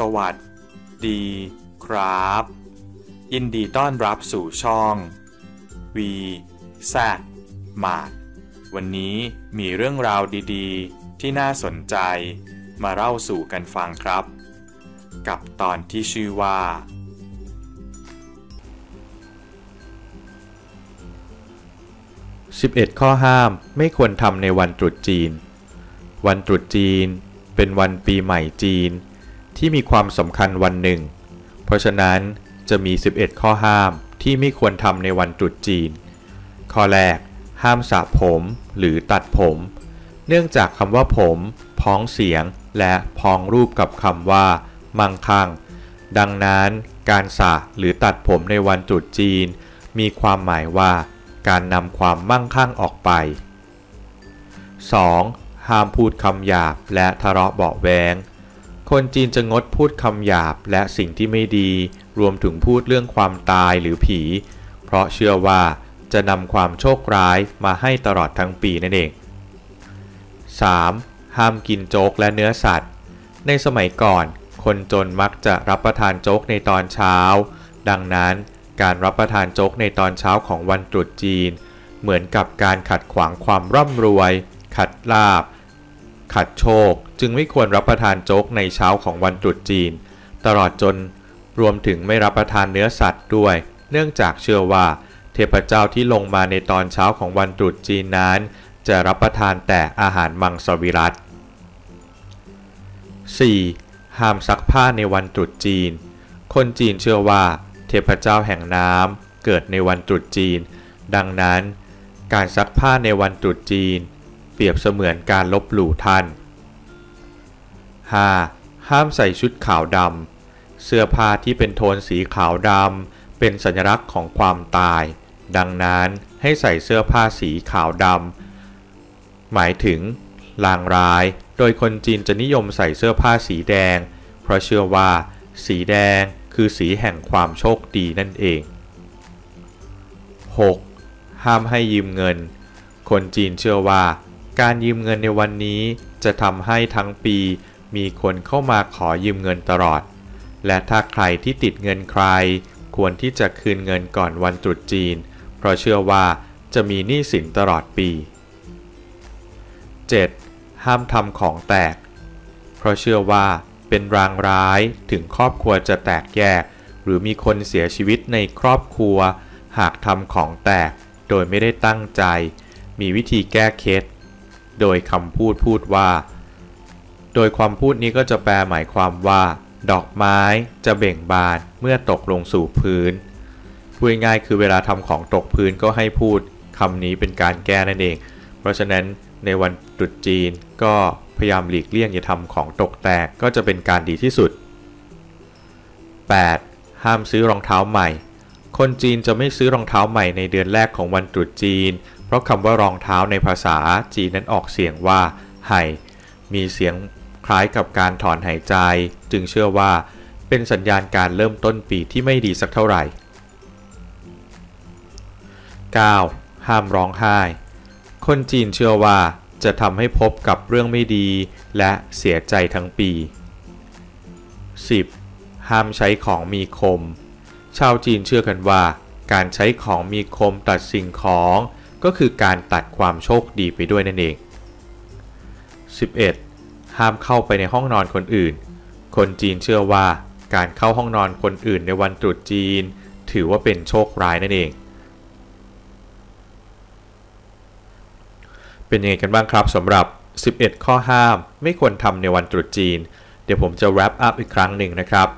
สวัสดีครับ ยินดีต้อนรับสู่ช่อง V แซมาดวันนี้มีเรื่องราวดีๆ ที่น่าสนใจมาเล่าสู่กันฟังครับ กับตอนที่ชื่อว่า 11 ข้อห้ามไม่ควรทำในวันตรุษจีน วันตรุษจีนเป็นวันปีใหม่จีน ที่มีความสำคัญวันหนึ่ง เพราะฉะนั้นจะมี 11 ข้อห้ามที่ไม่ควรทำในวันตรุษจีน ข้อแรก ห้ามสระผมหรือตัดผม เนื่องจากคำว่าผมพ้องเสียงและพ้องรูปกับคำว่า มั่งคั่งดังนั้นการสระหรือตัดผมในวันตรุษจีน มีความหมายว่า การนำความมั่งคั่งออกไป 2. ห้ามพูดคำหยาบและทะเลาะเบาะแวง คนจีนจะงดพูดคำหยาบและสิ่งที่ไม่ดี รวมถึงพูดเรื่องความตายหรือผี เพราะเชื่อว่าจะนำความโชคร้ายมาให้ตลอดทั้งปีนั่นเอง 3. ห้ามกินโจ๊กและเนื้อสัตว์ ในสมัยก่อน คนจนมักจะรับประทานโจ๊กในตอนเช้า ดังนั้นการรับประทานโจ๊กในตอนเช้าของวันตรุษจีน เหมือนกับการขัดขวางความร่ำรวย ขัดลาบ ขัดโชค จึงไม่ควรรับประทานโจ๊กในเช้าของวันตรุษจีน ตลอดจนรวมถึงไม่รับประทานเนื้อสัตว์ด้วย เนื่องจากเชื่อว่า เทพเจ้าที่ลงมาในตอนเช้าของวันตรุษจีนนั้น จะรับประทานแต่อาหารมังสวิรัต 4. ห้ามซักผ้าในวันตรุษจีน คนจีนเชื่อว่า เทพเจ้าแห่งน้ำเกิดในวันตรุษจีน ดังนั้น การซักผ้าในวันตรุษจีน เปรียบเสมือนการลบหลู่ท่าน 5. ห้ามใส่ชุดขาวดำเสื้อผ้าที่เป็นโทนสีขาวดำเป็นสัญลักษณ์ของความตาย ดังนั้นให้ใส่เสื้อผ้าสีขาวดำหมายถึงลางร้าย โดยคนจีนจะนิยมใส่เสื้อผ้าสีแดง เพราะเชื่อว่า สีแดงคือสีแห่งความโชคดีนั่นเอง 6. ห้ามให้ยืมเงิน คนจีนเชื่อว่า การยืมเงินในวันนี้จะทำให้ทั้งปี มีคนเข้ามาขอยืมเงินตลอด และถ้าใครที่ติดเงินใคร ควรที่จะคืนเงินก่อนวันตรุษจีน เพราะเชื่อว่าจะมีหนี้สินตลอดปี 7. ห้ามทำของแตก เพราะเชื่อว่าเป็นรางร้ายถึงครอบครัวจะแตกแยก หรือมีคนเสียชีวิตในครอบครัว หากทำของแตกโดยไม่ได้ตั้งใจ มีวิธีแก้เคล็ดโดยคำพูดพูดว่า โดยความพูดนี้ก็จะแปลหมายความว่า ดอกไม้จะเบ่งบานเมื่อตกลงสู่พื้นพูดง่ายคือเวลาทำของตกพื้นก็ให้พูดคำนี้เป็นการแก้นั่นเอง เพราะฉะนั้นในวันตรุษจีนก็พยายามหลีกเลี่ยงอย่าทำของตกแตกก็จะเป็นการดีที่สุด 8. ห้ามซื้อรองเท้าใหม่ คนจีนจะไม่ซื้อรองเท้าใหม่ในเดือนแรกของวันตรุษจีน เพราะคำว่ารองเท้าในภาษาจีนนั้นออกเสียงว่าไห่มีเสียง คล้ายกับการถอนหายใจ จึงเชื่อว่าเป็นสัญญาณการเริ่มต้นปีที่ไม่ดีสักเท่าไหร่ 9. ห้ามร้องไห้ คนจีนเชื่อว่าจะทำให้พบกับเรื่องไม่ดีและเสียใจทั้งปี 10. ห้ามใช้ของมีคม ชาวจีนเชื่อกันว่า การใช้ของมีคมตัดสิ่งของ ก็คือการตัดความโชคดีไปด้วยนั่นเอง 11. ห้ามเข้าไปในห้องนอนคนอื่น คนจีนเชื่อว่าการเข้าห้องนอนคนอื่นในวันตรุษจีน ถือว่าเป็นโชคร้ายนั่นเอง เป็นยังไงกันบ้างครับสำหรับ 11 ข้อห้ามไม่ควรทำในวันตรุษจีน เดี๋ยวผมจะ wrap up อีกครั้งหนึ่งนะครับ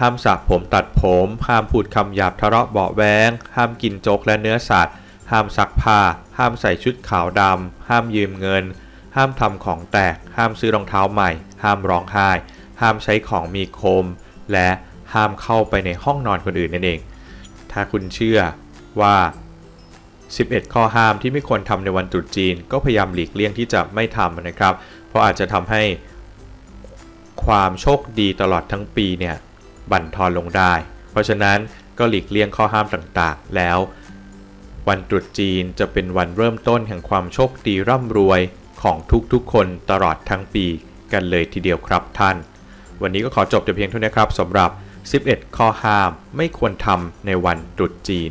ห้ามสระผมตัดผม ห้ามพูดคำหยาบทะเลาะเบาะแวงห้ามกินโจ๊กและเนื้อสัตว์ ห้ามซักผ้า ห้ามใส่ชุดขาวดำห้ามยืมเงิน ห้ามทำของแตก ห้ามซื้อรองเท้าใหม่ ห้ามร้องไห้ ห้ามใช้ของมีคม และห้ามเข้าไปในห้องนอนคนอื่นนั่นเอง ถ้าคุณเชื่อว่า 11 ข้อห้ามที่ไม่ควรทำในวันตรุษจีน ก็พยายามหลีกเลี่ยงที่จะไม่ทำนะครับ เพราะอาจจะทำให้ความโชคดีตลอดทั้งปีเนี่ยบั่นทอนลงได้ เพราะฉะนั้นก็หลีกเลี่ยงข้อห้ามต่างๆ แล้ว วันตรุษจีนจะเป็นวันเริ่มต้นแห่งความโชคดีร่ำรวย ของทุกๆ คนตลอดทั้งปีกันเลยทีเดียวครับท่าน วันนี้ก็ขอจบแต่เพียงเท่านี้ครับสำหรับ 11 ข้อห้ามไม่ควรทำในวันตรุษจีน